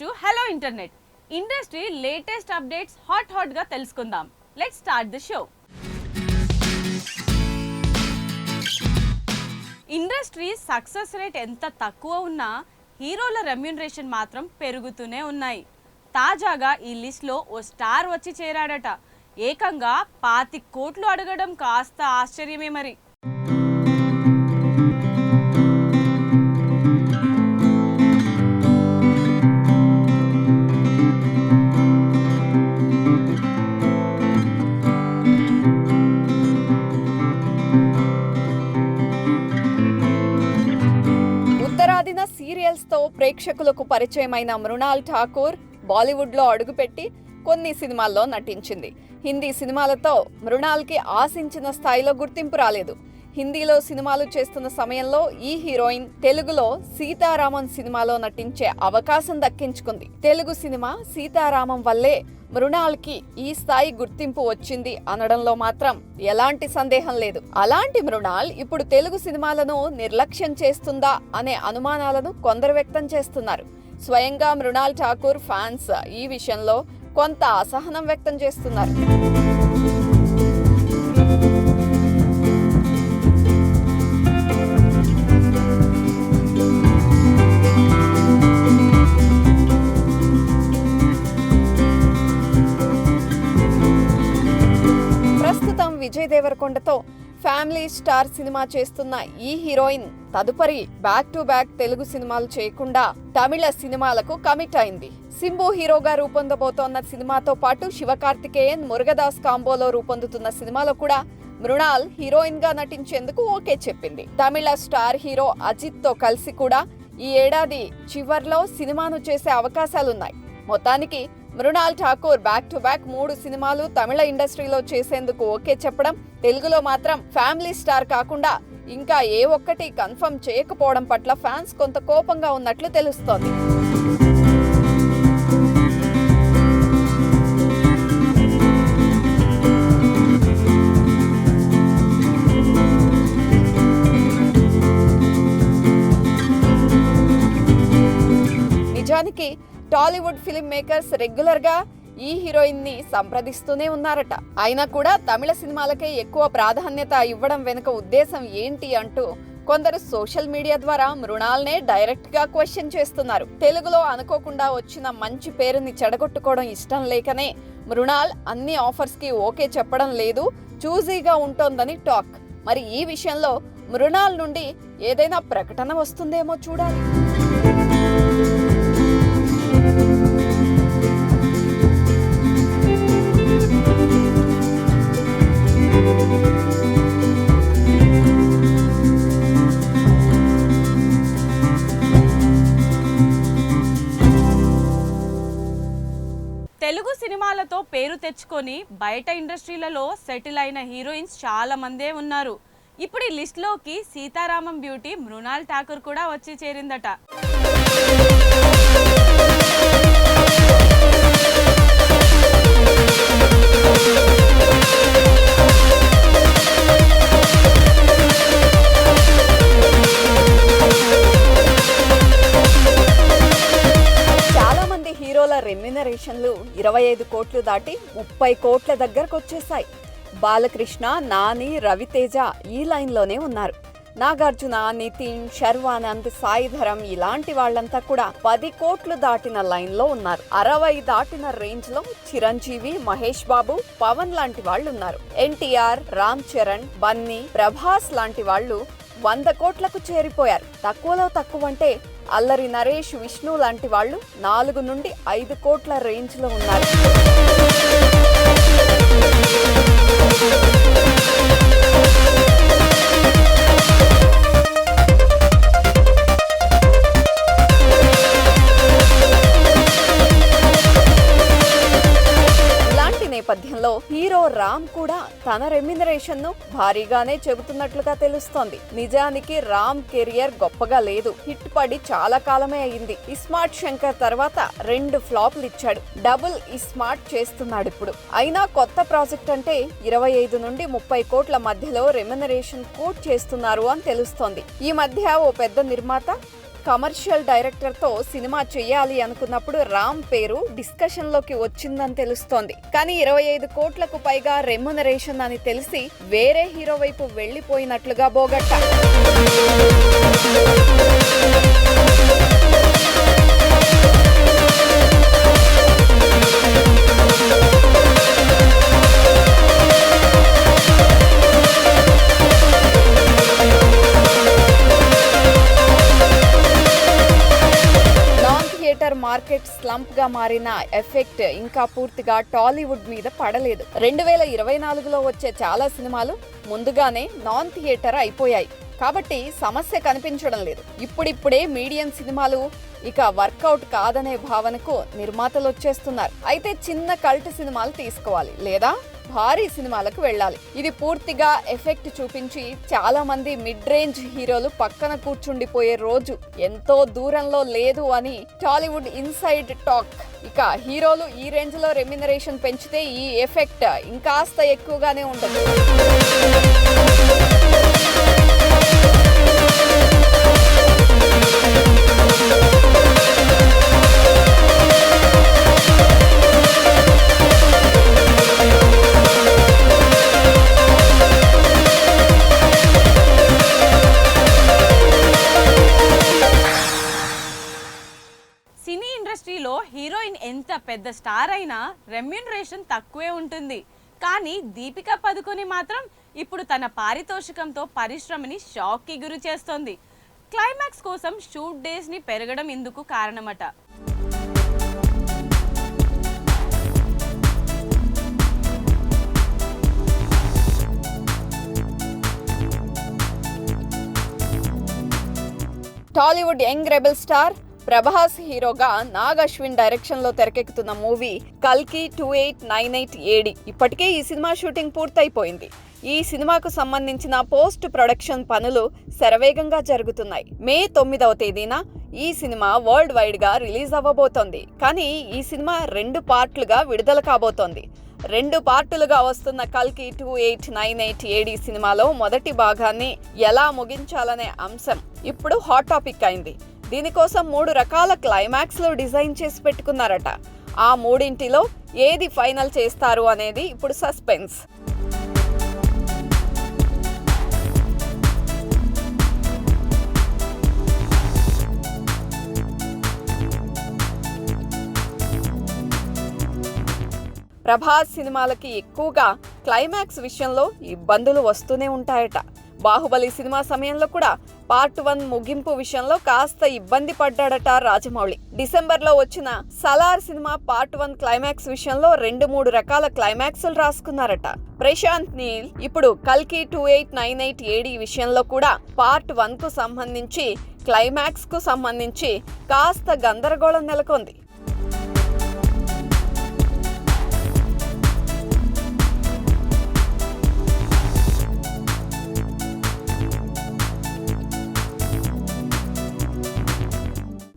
To hello internet. Industry latest updates hot హాట్గా తెలుసుకుందాం. Let start the show industry success rate ఎంత తక్కువ ఉన్నా హీరోల రెమ్యూనరేషన్ మాత్రం పెరుగుతూనే ఉన్నాయి. తాజాగా ఈ లిస్ట్లో ఓ స్టార్ వచ్చి చేరాడట. ఏకంగా పాతి కోట్లు అడగడం కాస్త ఆశ్చర్యమే మరి. ప్రేక్షకులకు పరిచయమైన మృణాల్ ఠాకూర్ బాలీవుడ్లో అడుగుపెట్టి కొన్ని సినిమాల్లో నటించింది. హిందీ సినిమాలతో మృణాల్కి ఆశించిన స్థాయిలో గుర్తింపు రాలేదు. హిందీలో సినిమాలు చేస్తున్న సమయంలో ఈ హీరోయిన్ తెలుగులో సీతారామం సినిమాలో నటించే అవకాశం దక్కించుకుంది. తెలుగు సినిమా సీతారామం వల్లే మృణాల్కి ఈ స్థాయి గుర్తింపు వచ్చింది అనడంలో మాత్రం ఎలాంటి సందేహం లేదు. అలాంటి మృణాల్ ఇప్పుడు తెలుగు సినిమాలను నిర్లక్ష్యం చేస్తుందా అనే అనుమానాలను కొందరు వ్యక్తం చేస్తున్నారు. స్వయంగా మృణాల్ ఠాకూర్ ఫ్యాన్స్ ఈ విషయంలో కొంత అసహనం వ్యక్తం చేస్తున్నారు. విజయ్ దేవరకొండతో ఫ్యామిలీ స్టార్ సినిమా చేస్తున్న ఈ హీరోయిన్ తదుపరి బ్యాక్ టు బ్యాక్ తెలుగు సినిమాలు చేయకుండా తమిళ సినిమాలకు కమిట్ అయింది. సింబు హీరోగా రూపొందబోతోన్న సినిమాతో పాటు శివకార్తికేయన్ మురుగదాస్ కాంబోలో రూపొందుతున్న సినిమాలో కూడా మృణాల్ హీరోయిన్గా నటించేందుకు ఓకే చెప్పింది. తమిళ స్టార్ హీరో అజిత్తో కలిసి కూడా ఈ ఏడాది చివర్లో సినిమాను చేసే అవకాశాలున్నాయి. మొత్తానికి Mrunal Thakur back to back మూడు సినిమాలు తమిళ ఇండస్ట్రీలో చేసేందుకు ఓకే చెప్పడం తెలుగులో మాత్రం ఫ్యామిలీ స్టార్ కాకుండా ఇంకా ఏ ఒక్కటి కన్ఫర్మ్ చేయకపోవడం పట్ల ఫ్యాన్స్ కొంత కోపంగా ఉన్నట్లు తెలుస్తోంది. నిజానికి టాలీవుడ్ ఫిలిం మేకర్స్ రెగ్యులర్గా ఈ హీరోయిన్ని సంప్రదిస్తూనే ఉన్నారట. అయినా కూడా తమిళ సినిమాలకే ఎక్కువ ప్రాధాన్యత ఇవ్వడం వెనుక ఉద్దేశం ఏంటి అంటూ కొందరు సోషల్ మీడియా ద్వారా మృణాల్నే డైరెక్ట్గా క్వశ్చన్ చేస్తున్నారు. తెలుగులో అనుకోకుండా వచ్చిన మంచి పేరుని చెడగొట్టుకోవడం ఇష్టం లేకనే మృణాల్ అన్ని ఆఫర్స్కి ఓకే చెప్పడం లేదు చూజీగా ఉంటోందని టాక్. మరి ఈ విషయంలో మృణాల్ నుండి ఏదైనా ప్రకటన వస్తుందేమో చూడాలి. తెలుగు సినిమాలతో పేరు తెచ్చుకొని బయట ఇండస్ట్రీలలో సెటిల్ అయిన హీరోయిన్స్ చాలా మందే ఉన్నారు. ఇప్పుడు ఈ లిస్ట్లోకి సీతారామం బ్యూటీ మృణాల్ ఠాకూర్ కూడా వచ్చి చేరిందట. కలెక్షన్లు ఇరవై ఐదు కోట్లు దాటి ముప్పై కోట్ల దగ్గరకు వచ్చేసాయి బాలకృష్ణ నాని రవితేజ ఈ లైన్లోనే ఉన్నారు. నాగార్జున నితిన్ శర్వానంద్ సాయిధరం ఇలాంటి వాళ్ళంతా కూడా పది కోట్లు దాటిన లైన్లో ఉన్నారు. అరవై దాటిన రేంజ్లో చిరంజీవి మహేష్ బాబు పవన్ లాంటి వాళ్ళు ఉన్నారు ఎన్టీఆర్ రామ్ చరణ్ బన్నీ ప్రభాస్ లాంటి వాళ్ళు వంద కోట్లకు చేరిపోయారు. తక్కువలో తక్కువ అంటే అల్లరి నరేష్ విష్ణు లాంటి వాళ్ళు నాలుగు నుండి ఐదు కోట్ల రేంజ్లో ఉన్నారు. హీరో రామ్ కూడా తన రెమ్యునరేషన్ను భారీగానే చెబుతున్నట్లుగా తెలుస్తోంది. నిజానికి రామ్ కెరియర్ గొప్పగా లేదు. హిట్ పడి చాలా కాలమే అయింది. ఇస్మార్ట్ శంకర్ తర్వాత రెండు ఫ్లాప్లు ఇచ్చాడు. డబుల్ ఇస్మార్ట్ చేస్తున్నాడు ఇప్పుడు. అయినా కొత్త ప్రాజెక్ట్ అంటే ఇరవై ఐదు నుండి ముప్పై కోట్ల మధ్యలో రెమ్యునరేషన్ కోట్ చేస్తున్నారు అని తెలుస్తోంది. ఈ మధ్య ఓ పెద్ద నిర్మాత కమర్షియల్ డైరెక్టర్తో సినిమా చేయాలి అనుకున్నప్పుడు రామ్ పేరు డిస్కషన్లోకి వచ్చిందని తెలుస్తోంది. కానీ ఇరవై ఐదు కోట్లకు పైగా రెమ్యునరేషన్ అని తెలిసి వేరే హీరో వైపు వెళ్ళిపోయినట్లుగా బోగట్ట. స్లంప్గా మారిన ఎఫెక్ట్ ఇంకా పూర్తిగా టాలీవుడ్ మీద పడలేదు. రెండు వేల ఇరవై నాలుగులో వచ్చే చాలా సినిమాలు ముందుగానే నాన్ థియేటర్ అయిపోయాయి. కాబట్టి సమస్య కనిపించడం లేదు. ఇప్పుడిప్పుడే మీడియం సినిమాలు ఇక వర్కౌట్ కాదనే భావనకు నిర్మాతలు వచ్చేస్తున్నారు. అయితే చిన్న కల్ట్ సినిమాలు తీసుకోవాలి లేదా? భారీ సినిమాలకు వెళ్ళాలి. ఇది పూర్తిగా ఎఫెక్ట్ చూపించి చాలా మంది మిడ్ రేంజ్ హీరోలు పక్కన కూర్చుండిపోయే రోజు. ఎంతో దూరంలో లేదు అని టాలీవుడ్ ఇన్సైడ్ టాక్. ఇక హీరోలు ఈ రేంజ్లో రెమ్యునరేషన్ పెంచితే ఈ ఎఫెక్ట్ ఇంకాస్త ఎక్కువగానే ఉంటుంది. పెద్ద స్టార్ అయినా రెమ్యూనరేషన్ తక్కువే ఉంటుంది. కానీ దీపికా పదుకొని మాత్రం ఇప్పుడు తన పారితోషికంతో పరిశ్రమని షాక్కి గురి చేస్తోంది. క్లైమాక్స్ కోసం షూట్ డేస్ని పెరగడం ఇందుకు కారణమట. Tollywood young rebel star Prabhas హీరోగా నాగ్ అశ్విన్ డైరెక్షన్లో తెరకెక్కుతున్న మూవీ కల్కి two eight nine eight AD. ఇప్పటికే ఈ సినిమా షూటింగ్ పూర్తయిపోయింది. ఈ సినిమాకు సంబంధించిన పోస్ట్ ప్రొడక్షన్ పనులు శరవేగంగా జరుగుతున్నాయి. మే తొమ్మిదవ తేదీన ఈ సినిమా వరల్డ్ వైడ్గా రిలీజ్ అవ్వబోతోంది. కానీ ఈ సినిమా రెండు పార్ట్లుగా విడుదల కాబోతోంది. రెండు పార్టులుగా వస్తున్న కల్కి two eight nine eight AD సినిమాలో మొదటి భాగాన్ని ఎలా ముగించాలనే అంశం ఇప్పుడు హాట్ టాపిక్ అయింది. దీనికోసం మూడు రకాల క్లైమాక్స్లో డిజైన్ చేసి పెట్టుకున్నారట. ఆ మూడింటిలో ఏది ఫైనల్ చేస్తారు అనేది ఇప్పుడు సస్పెన్స్ ప్రభాస్ సినిమాలకి ఎక్కువగా క్లైమాక్స్ విషయంలో ఇబ్బందులు వస్తూనే ఉంటాయట. బాహుబలి సినిమా సమయంలో కూడా పార్ట్ వన్ ముగింపు విషయంలో కాస్త ఇబ్బంది పడ్డాడట రాజమౌళి. డిసెంబర్లో వచ్చిన Salaar cinema part one climax విషయంలో రెండు మూడు రకాల క్లైమాక్స్లు రాసుకున్నారట. ప్రశాంత్ నీల్ ఇప్పుడు కల్కి two eight nine eight AD విషయంలో కూడా పార్ట్ వన్కు సంబంధించి క్లైమాక్స్కు సంబంధించి కాస్త గందరగోళం నెలకొంది.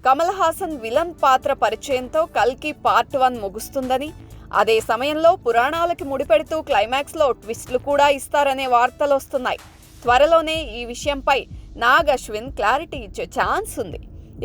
కమల్ హాసన్ విలన్ పాత్ర పరిచయంతో కల్కి పార్ట్ వన్ ముగుస్తుందని అదే సమయంలో పురాణాలకి ముడిపెడుతూ క్లైమాక్స్లో ట్విస్ట్లు కూడా ఇస్తారనే వార్తలు వస్తున్నాయి. త్వరలోనే ఈ విషయంపై నాగ్ అశ్విన్ క్లారిటీ ఇచ్చే ఛాన్స్ ఉంది.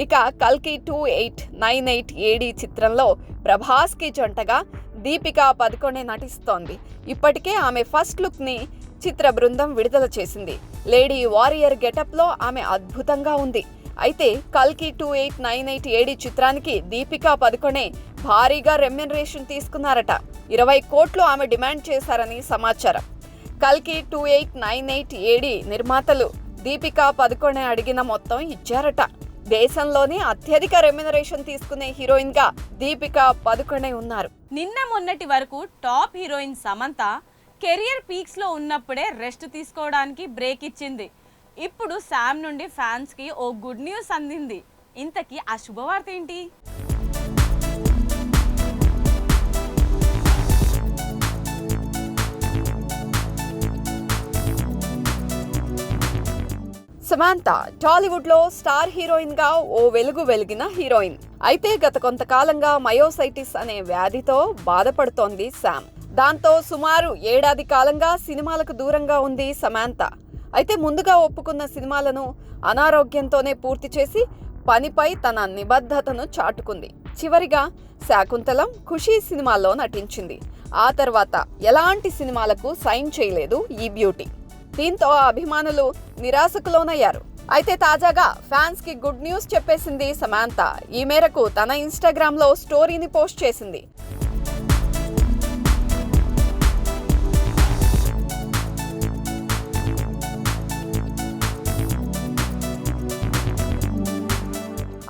ఇక కల్కి two eight nine eight AD చిత్రంలో ప్రభాస్కి జంటగా దీపికా పదుకొనే నటిస్తోంది. ఇప్పటికే ఆమె ఫస్ట్ లుక్ని చిత్ర బృందం విడుదల చేసింది. లేడీ వారియర్ గెటప్లో ఆమె అద్భుతంగా ఉంది. అయితే కల్కి two eight nine eight AD చిత్రానికి దీపికా పదుకొనే భారీగా రెమ్యునరేషన్ తీసుకున్నారట. ఇరవై కోట్లు ఆమె డిమాండ్ చేశారని సమాచారం. కల్కి two eight nine eight AD నిర్మాతలు దీపికా పదుకొనే అడిగిన మొత్తం ఇచ్చారట. దేశంలోనే అత్యధిక రెమ్యునరేషన్ తీసుకునే హీరోయిన్గా దీపికా పదుకొనే ఉన్నారు. నిన్న మొన్నటి వరకు టాప్ హీరోయిన్ సమంత కెరియర్ పీక్స్లో ఉన్నప్పుడే రెస్ట్ తీసుకోవడానికి బ్రేక్ ఇచ్చింది. ఇప్పుడు శామ్ నుండి ఫ్యాన్స్కి ఓ గుడ్ న్యూస్ అందింది. ఇంతకీ ఆ శుభవార్త ఏంటి? సమాంత టాలీవుడ్లో స్టార్ హీరోయిన్గా ఓ వెలుగు వెలిగిన హీరోయిన్. అయితే గత కొంతకాలంగా మయోసైటిస్ అనే వ్యాధితో బాధపడుతోంది శామ్. దాంతో సుమారు ఏడాది కాలంగా సినిమాలకు దూరంగా ఉంది సమాంత. అయితే ముందుగా ఒప్పుకున్న సినిమాలను అనారోగ్యంతోనే పూర్తి చేసి పనిపై తన నిబద్ధతను చాటుకుంది. చివరిగా శాకుంతలం ఖుషీ సినిమాలో నటించింది. ఆ తర్వాత ఎలాంటి సినిమాలకు సైన్ చేయలేదు ఈ బ్యూటీ. దీంతో ఆ అభిమానులు నిరాశకులోనయ్యారు. అయితే తాజాగా ఫ్యాన్స్కి గుడ్ న్యూస్ చెప్పేసింది సమాంత. ఈ మేరకు తన ఇన్స్టాగ్రామ్లో స్టోరీని పోస్ట్ చేసింది.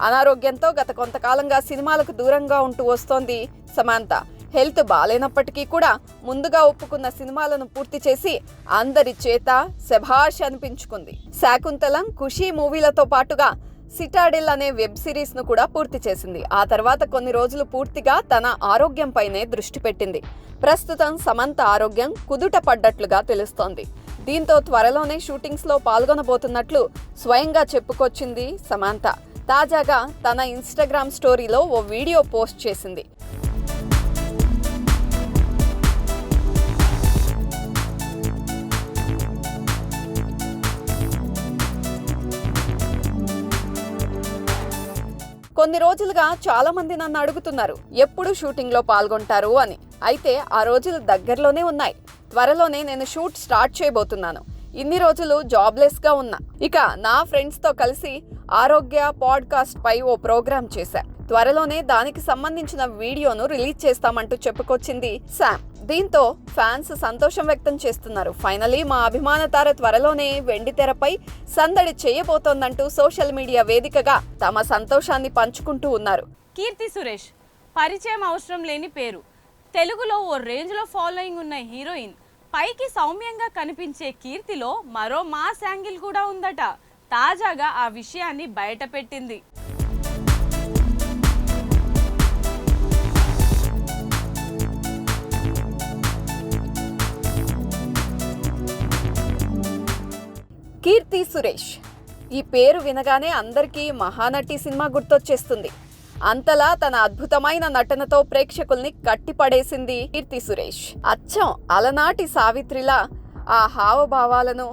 అనారోగ్యంతో గత కొంతకాలంగా సినిమాలకు దూరంగా ఉంటూ వస్తోంది సమాంత. హెల్త్ బాగాలేనప్పటికీ కూడా ముందుగా ఒప్పుకున్న సినిమాలను పూర్తి చేసి అందరి చేత శభాష్ అనిపించుకుంది. శాకుంతలం ఖుషీ మూవీలతో పాటుగా సిటాడిల్ అనే వెబ్ సిరీస్ను కూడా పూర్తి చేసింది. ఆ తర్వాత కొన్ని రోజులు పూర్తిగా తన ఆరోగ్యంపైనే దృష్టి పెట్టింది. ప్రస్తుతం సమంత ఆరోగ్యం కుదుట పడ్డట్లుగా తెలుస్తోంది. దీంతో త్వరలోనే షూటింగ్స్లో పాల్గొనబోతున్నట్లు స్వయంగా చెప్పుకొచ్చింది సమంత. తాజాగా తన ఇన్స్టాగ్రామ్ స్టోరీలో ఓ వీడియో పోస్ట్ చేసింది. కొన్ని రోజులుగా చాలా మంది నన్ను అడుగుతున్నారు ఎప్పుడు షూటింగ్లో పాల్గొంటారు అని. అయితే ఆ రోజులు దగ్గరలోనే ఉన్నాయి. త్వరలోనే నేను షూట్ స్టార్ట్ చేయబోతున్నాను. ఇన్ని రోజులు జాబ్లెస్గా ఉన్నా. ఇక నా ఫ్రెండ్స్తో కలిసి ఆరోగ్య పాడ్కాస్ట్ పై ఓ ప్రోగ్రామ్ చేశా. త్వరలోనే దానికి సంబంధించిన వీడియోను రిలీజ్ చేస్తామంటూ చెప్పుకొచ్చింది శామ్ దీంతో ఫ్యాన్స్ సంతోషం వ్యక్తం చేస్తున్నారు. ఫైనలీ మా అభిమాన తార త్వరలోనే వెండి తెరపై సందడి చేయబోతోందంటూ సోషల్ మీడియా వేదికగా తమ సంతోషాన్ని పంచుకుంటూ ఉన్నారు. కీర్తి సురేష్ పరిచయం అవసరం లేని పేరు. తెలుగులో ఓ రేంజ్లో ఫాలోయింగ్ ఉన్న హీరోయిన్ పైకి సౌమ్యంగా కనిపించే కీర్తిలో మరో మాస్ యాంగిల్ కూడా ఉందట. తాజాగా ఆ విషయాన్ని బయటపెట్టింది కీర్తి సురేష్. ఈ పేరు వినగానే అందరికీ మహానటి సినిమా గుర్తొచ్చేస్తుంది. అంతలా తన అద్భుతమైన నటనతో ప్రేక్షకుల్ని కట్టిపడేసింది కీర్తి సురేష్. అచ్చం అలనాటి సావిత్రిలా ఆ హావభావాలను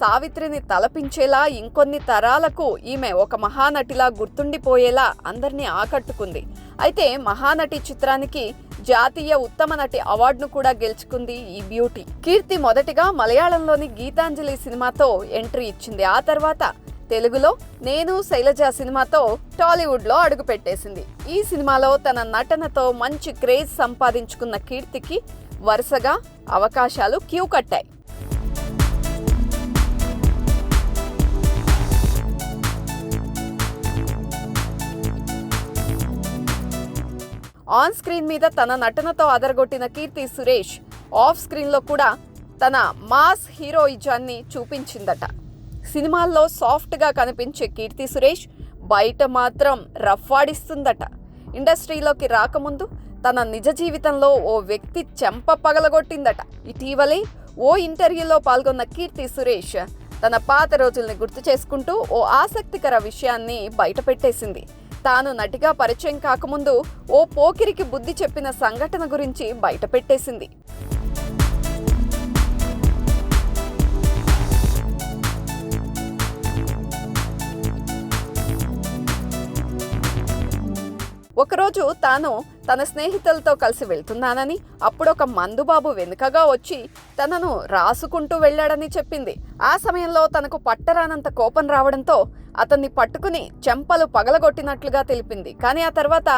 సావిత్రిని తలపించేలా ఇంకొన్ని తరాలకు ఈమె ఒక మహానటిలా గుర్తుండిపోయేలా అందరినీ ఆకట్టుకుంది. అయితే మహానటి చిత్రానికి జాతీయ ఉత్తమ నటి అవార్డును కూడా గెలుచుకుంది ఈ బ్యూటీ. కీర్తి మొదటిగా మలయాళంలోని గీతాంజలి సినిమాతో ఎంట్రీ ఇచ్చింది. ఆ తర్వాత తెలుగులో నేను శైలజ సినిమాతో టాలీవుడ్లో అడుగుపెట్టేసింది. ఈ సినిమాలో తన నటనతో మంచి క్రేజ్ సంపాదించుకున్న కీర్తికి వరుసగా అవకాశాలు క్యూ కట్టాయి. ఆన్ స్క్రీన్ మీద తన నటనతో అదరగొట్టిన కీర్తి సురేష్ ఆఫ్ స్క్రీన్లో కూడా తన మాస్ హీరోయిజాన్ని చూపించిందట. సినిమాల్లో సాఫ్ట్గా కనిపించే కీర్తి సురేష్ బయట మాత్రం రఫ్ఫాడిస్తుందట. ఇండస్ట్రీలోకి రాకముందు తన నిజ జీవితంలో ఓ వ్యక్తి చెంప పగలగొట్టిందట. ఇటీవలే ఓ ఇంటర్వ్యూలో పాల్గొన్న కీర్తి సురేష్ తన పాత రోజుల్ని గుర్తు చేసుకుంటూ ఓ ఆసక్తికర విషయాన్ని బయటపెట్టేసింది తాను నటిగా పరిచయం కాకముందు ఓ పోకిరికి బుద్ధి చెప్పిన సంఘటన గురించి బయటపెట్టేసింది ఒకరోజు తాను తన స్నేహితులతో కలిసి వెళ్తున్నానని అప్పుడు ఒక మందుబాబు వెనుకగా వచ్చి తనను రాసుకుంటూ వెళ్ళాడని చెప్పింది. ఆ సమయంలో తనకు పట్టరానంత కోపం రావడంతో అతన్ని పట్టుకుని చెంపలు పగలగొట్టినట్లుగా తెలిపింది. కానీ ఆ తర్వాత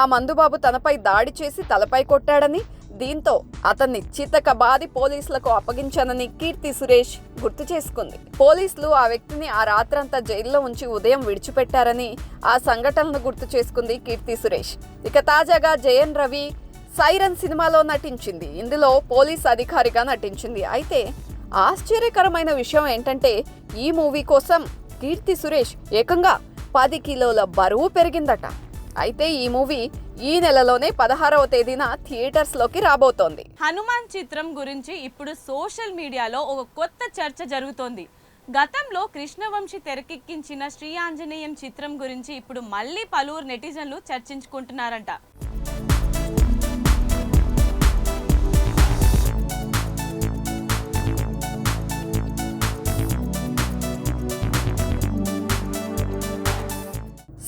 ఆ మందుబాబు తనపై దాడి చేసి తలపై కొట్టాడని దీంతో అతన్ని చితకబాది పోలీసులకు అప్పగించానని కీర్తి సురేష్ గుర్తు చేసుకుంది. పోలీసులు ఆ వ్యక్తిని ఆ రాత్రంతా జైల్లో ఉంచి ఉదయం విడిచిపెట్టారని ఆ సంఘటనను గుర్తు చేసుకుంది కీర్తి సురేష్. ఇక తాజాగా జయన్ రవి సైరన్ సినిమాలో నటించింది. ఇందులో పోలీస్ అధికారిగా నటించింది. అయితే ఆశ్చర్యకరమైన విషయం ఏంటంటే ఈ మూవీ కోసం కీర్తి సురేష్ ఏకంగా పది కిలోల బరువు పెరిగిందట. అయితే ఈ మూవీ ఈ నెలలోనే పదహారవ తేదీన థియేటర్స్లోకి రాబోతోంది. హనుమాన్ చిత్రం గురించి ఇప్పుడు సోషల్ మీడియాలో ఒక కొత్త చర్చ జరుగుతోంది. గతంలో కృష్ణవంశీ తెరకెక్కించిన శ్రీ ఆంజనేయం చిత్రం గురించి ఇప్పుడు మళ్ళీ పలువురు నెటిజన్లు చర్చించుకుంటున్నారంట.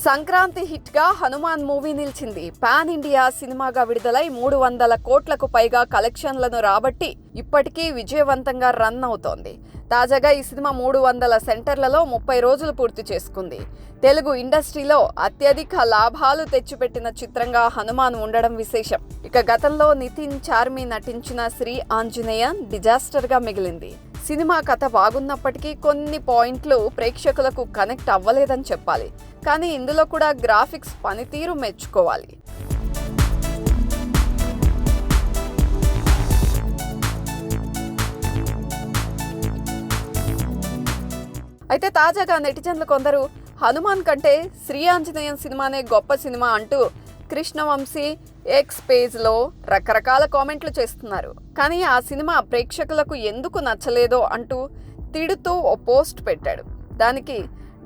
సంక్రాంతి హిట్గా హనుమాన్ మూవీ నిలిచింది. పాన్ ఇండియా సినిమాగా విడుదలై మూడు వందల కోట్లకు పైగా కలెక్షన్లను రాబట్టి ఇప్పటికీ విజయవంతంగా రన్ అవుతోంది. తాజాగా ఈ సినిమా మూడు వందల సెంటర్లలో ముప్పై రోజులు పూర్తి చేసుకుంది. తెలుగు ఇండస్ట్రీలో అత్యధిక లాభాలు తెచ్చిపెట్టిన చిత్రంగా హనుమాన్ ఉండడం విశేషం. ఇక గతంలో నితిన్ చార్మి నటించిన శ్రీ ఆంజనేయ డిజాస్టర్గా మిగిలింది. సినిమా కథ బాగున్నప్పటికీ కొన్ని పాయింట్లు ప్రేక్షకులకు కనెక్ట్ అవ్వలేదని చెప్పాలి. కానీ ఇందులో కూడా గ్రాఫిక్స్ పనితీరు మెచ్చుకోవాలి. అయితే తాజాగా నెటిజన్లు కొందరు హనుమాన్ కంటే శ్రీ ఆంజనేయం సినిమానే గొప్ప సినిమా అంటూ కృష్ణవంశీ ఎక్స్ పేజ్లో రకరకాల కామెంట్లు చేస్తున్నారు. కానీ ఆ సినిమా ప్రేక్షకులకు ఎందుకు నచ్చలేదో అంటూ తిడుతూ ఓ పోస్ట్ పెట్టాడు. దానికి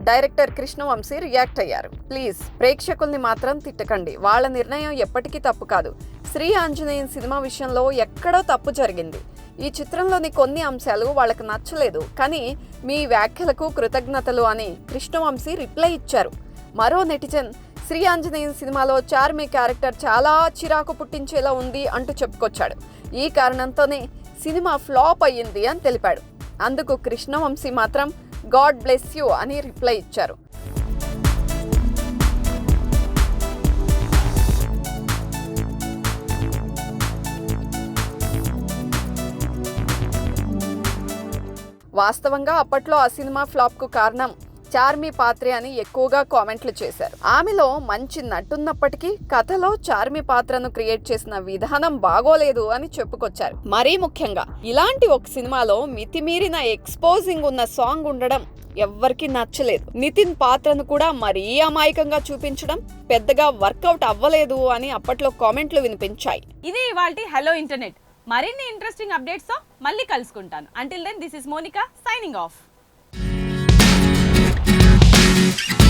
డైరెక్టర్ కృష్ణవంశీ రియాక్ట్ అయ్యారు. ప్లీజ్ ప్రేక్షకుల్ని మాత్రం తిట్టకండి. వాళ్ళ నిర్ణయం ఎప్పటికీ తప్పు కాదు. శ్రీ ఆంజనేయన్ సినిమా విషయంలో ఎక్కడో తప్పు జరిగింది. ఈ చిత్రంలోని కొన్ని అంశాలు వాళ్ళకి నచ్చలేదు. కానీ మీ వ్యాఖ్యలకు కృతజ్ఞతలు అని కృష్ణవంశీ రిప్లై ఇచ్చారు. మరో నెటిజన్ శ్రీ ఆంజనేయన్ సినిమాలో చార్మి క్యారెక్టర్ చాలా చిరాకు పుట్టించేలా ఉంది అంటూ చెప్పుకొచ్చాడు. ఈ కారణంతోనే సినిమా ఫ్లాప్ అయ్యింది అని తెలిపాడు. అందుకు కృష్ణవంశీ మాత్రం గాడ్ బ్లెస్ యూ అని రిప్లై ఇచ్చారు. వాస్తవంగా అప్పట్లో ఆ సినిమా ఫ్లాప్కు కారణం కారణం చార్మి పాత్రే అని ఎక్కువగా కామెంట్లు చేశారు. ఆమెలో మంచి నటున్నప్పటికీ కథలో చార్మి పాత్రను క్రియేట్ చేసిన విధానం బాగోలేదు అని చెప్పుకొచ్చారు. మరీ ముఖ్యంగా ఇలాంటి ఒక సినిమాలో మితిమీరిన ఎక్స్పోజింగ్ ఉన్న సాంగ్ ఉండడం ఎవ్వరికీ నచ్చలేదు. నితిన్ పాత్రను కూడా మరీ అమాయకంగా చూపించడం పెద్దగా వర్కౌట్ అవ్వలేదు అని అప్పట్లో కామెంట్లు వినిపించాయి. ఇది ఇవాళ హలో ఇంటర్నెట్. మరిన్ని ఇంట్రెస్టింగ్ అప్డేట్స్తో మళ్ళీ కలుసుకుంటాను. Until then this is Monica signing off Thank you.